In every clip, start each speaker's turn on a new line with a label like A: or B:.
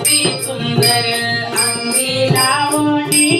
A: टोपी सुंदर
B: अंगी लावणी.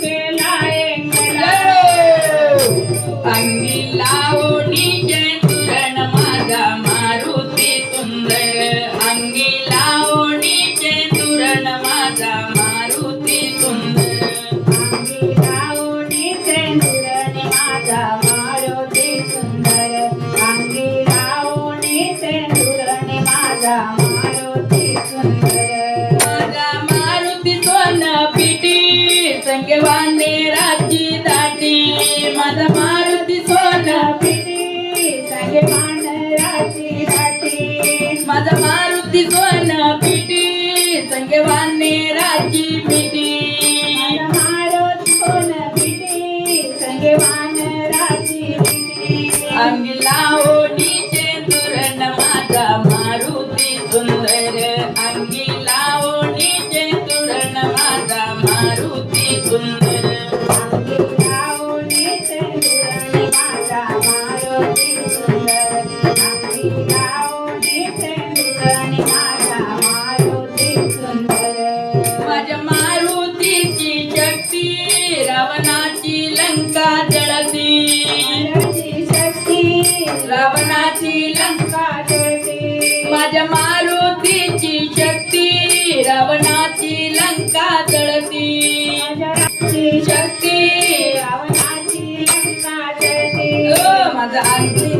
B: के लाएंगे भाग्यवाने राजी दाटी मद मारुती सोन
A: पिटी. सांगे भांड राजी दाटी
B: मद मारुती सोन पिटी. संगे वाने पिटी.
A: मारुती सोन पिटी संगे
B: वान राजी पिटी रावणाची लंका जळती. रावणाची लंका
A: जळती.
B: माझ्या मारुतीची शक्ती रावणाची लंका जळती.
A: शक्ती रावणाची लंका जळती.
B: माझा आणखी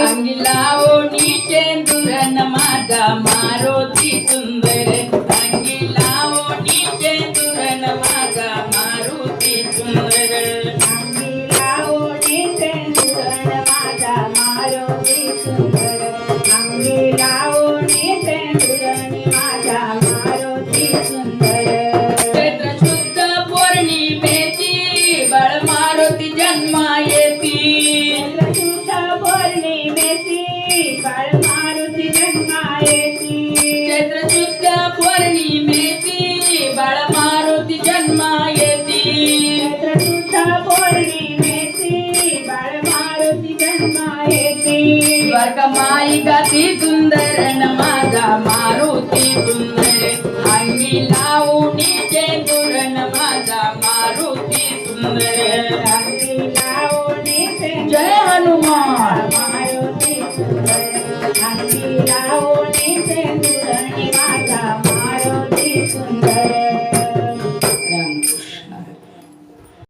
B: अंगिला
A: ओढी चेंदुरन माझा मारोती सुंदर. अंगिला ओढी चेंदुरन माझा मारुती सुंदर.
B: माई गाती सुंदर न माझा मारुती सुंदर. आम्ही लावणी चेंदूर न माझा मारुती सुंदर. जय हनुमान. मारुती सुंदर.